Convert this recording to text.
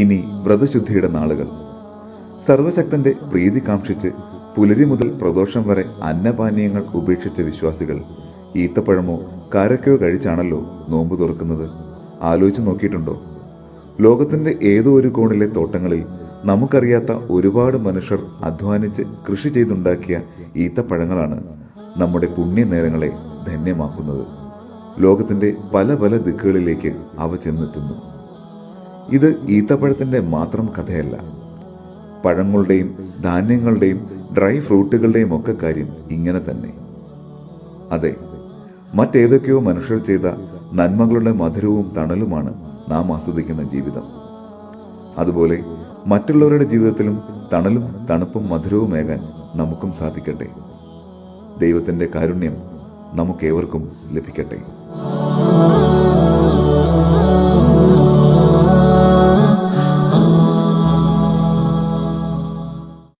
ഇനി വ്രതശുദ്ധിയുടെ നാളുകൾ. സർവശക്തന്റെ പ്രീതി കാക്ഷിച്ച് പുലരി മുതൽ പ്രദോഷം വരെ അന്നപാനീയങ്ങൾ ഉപേക്ഷിച്ച വിശ്വാസികൾ ഈത്തപ്പഴമോ കാരക്കയോ കഴിച്ചാണല്ലോ നോമ്പ് തുറക്കുന്നത്. ആലോചിച്ച് നോക്കിയിട്ടുണ്ടോ? ലോകത്തിന്റെ ഏതോ ഒരു കോണിലെ തോട്ടങ്ങളിൽ നമുക്കറിയാത്ത ഒരുപാട് മനുഷ്യർ അധ്വാനിച്ച് കൃഷി ചെയ്തുണ്ടാക്കിയ ഈത്തപ്പഴങ്ങളാണ് നമ്മുടെ പുണ്യ നേരങ്ങളെ ധന്യമാക്കുന്നത്. ലോകത്തിന്റെ പല പല ദിക്കുകളിലേക്ക് അവ ചെന്നെത്തുന്നു. ഇത് ഈത്തപ്പഴത്തിന്റെ മാത്രം കഥയല്ല. പഴങ്ങളുടെയും ധാന്യങ്ങളുടെയും ഡ്രൈ ഫ്രൂട്ടുകളുടെയും ഒക്കെ കാര്യം ഇങ്ങനെ തന്നെ. അതെ മറ്റേതൊക്കെയോ മനുഷ്യർ ചെയ്ത നന്മകളുടെ മധുരവും തണലുമാണ് നാം ആസ്വദിക്കുന്ന ജീവിതം. അതുപോലെ മറ്റുള്ളവരുടെ ജീവിതത്തിലും തണലും തണുപ്പും മധുരവുമേകാൻ നമുക്കും സാധിക്കട്ടെ. ദൈവത്തിന്റെ കാരുണ്യം നമുക്കേവർക്കും ലഭിക്കട്ടെ.